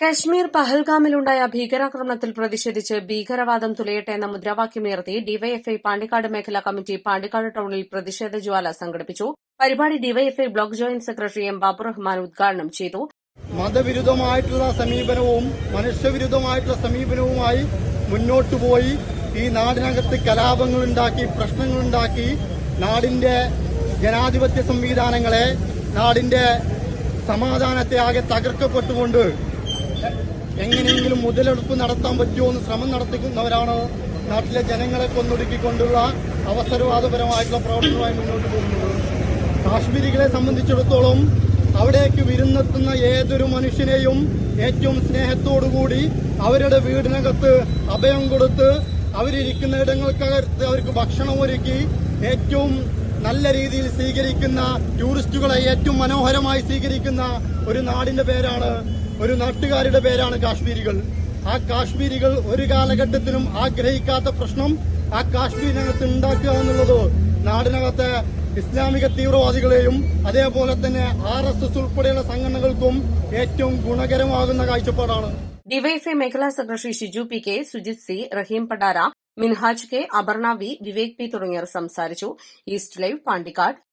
കശ്മീർ പഹൽഗാമിലുണ്ടായ ഭീകരാക്രമണത്തിൽ പ്രതിഷേധിച്ച് ഭീകരവാദം തുലയട്ടെ എന്ന മുദ്രാവാക്യമുയർത്തി ഡിവൈഎഫ്ഐ പാണ്ടിക്കാട് മേഖലാ കമ്മിറ്റി പാണ്ടിക്കാട് ടൌണിൽ പ്രതിഷേധ ജ്വാല സംഘടിപ്പിച്ചു. പരിപാടി DYFI block joint secretary M Baburahman ഉദ്ഘാടനം ചെയ്തു. മതവിരുദ്ധമായിട്ടുള്ള സമീപനവും മനുഷ്യവിരുദ്ധമായിട്ടുള്ള സമീപനവുമായി മുന്നോട്ടു പോയി ഈ നാടിനകത്ത് കലാപങ്ങളുണ്ടാക്കി പ്രശ്നങ്ങളുണ്ടാക്കി നാടിന്റെ ജനാധിപത്യ സംവിധാനങ്ങളെ നാടിന്റെ സമാധാനത്തെ ആകെ തകർക്കപ്പെട്ടുകൊണ്ട് എങ്ങനെയെങ്കിലും മുതലെടുപ്പ് നടത്താൻ പറ്റുമോ എന്ന് ശ്രമം നടത്തിക്കുന്നവരാണ് നാട്ടിലെ ജനങ്ങളെ കൊന്നൊടുക്കിക്കൊണ്ടുള്ള അവസരവാദപരമായിട്ടുള്ള പ്രവർത്തനവുമായി മുന്നോട്ട് പോകുന്നത്. കാശ്മീരികളെ സംബന്ധിച്ചിടത്തോളം അവിടേക്ക് വിരുന്നെത്തുന്ന ഏതൊരു മനുഷ്യനെയും ഏറ്റവും സ്നേഹത്തോടുകൂടി അവരുടെ വീടിനകത്ത് അഭയം കൊടുത്ത് അവരിരിക്കുന്ന ഇടങ്ങൾക്കകത്ത് അവർക്ക് ഭക്ഷണം ഒരുക്കി ഏറ്റവും നല്ല രീതിയിൽ സ്വീകരിക്കുന്ന ടൂറിസ്റ്റുകളെ ഏറ്റവും മനോഹരമായി സ്വീകരിക്കുന്ന ഒരു നാടിന്റെ പേരാണ് ഒരു നാട്ടുകാരുടെ പേരാണ് കാശ്മീരികൾ. ആ കാശ്മീരികൾ ഒരു കാലഘട്ടത്തിലും ആഗ്രഹിക്കാത്ത പ്രശ്നം ആ കാശ്മീരിനകത്ത് ഉണ്ടാക്കുക എന്നുള്ളത് നാടിനകത്തെ ഇസ്ലാമിക തീവ്രവാദികളെയും അതേപോലെ തന്നെ ആർ എസ് എസ് ഉൾപ്പെടെയുള്ള സംഘടനകൾക്കും ഏറ്റവും ഗുണകരമാകുന്ന കാഴ്ചപ്പാടാണ്. ഡിവൈഎഫ്ഐ മേഖലാ secretary Shiju P K Sujith C Raheem Pattara Minhaj K Aparna V Vivek P തുടങ്ങിയവർ സംസാരിച്ചു. East live Pandikkad.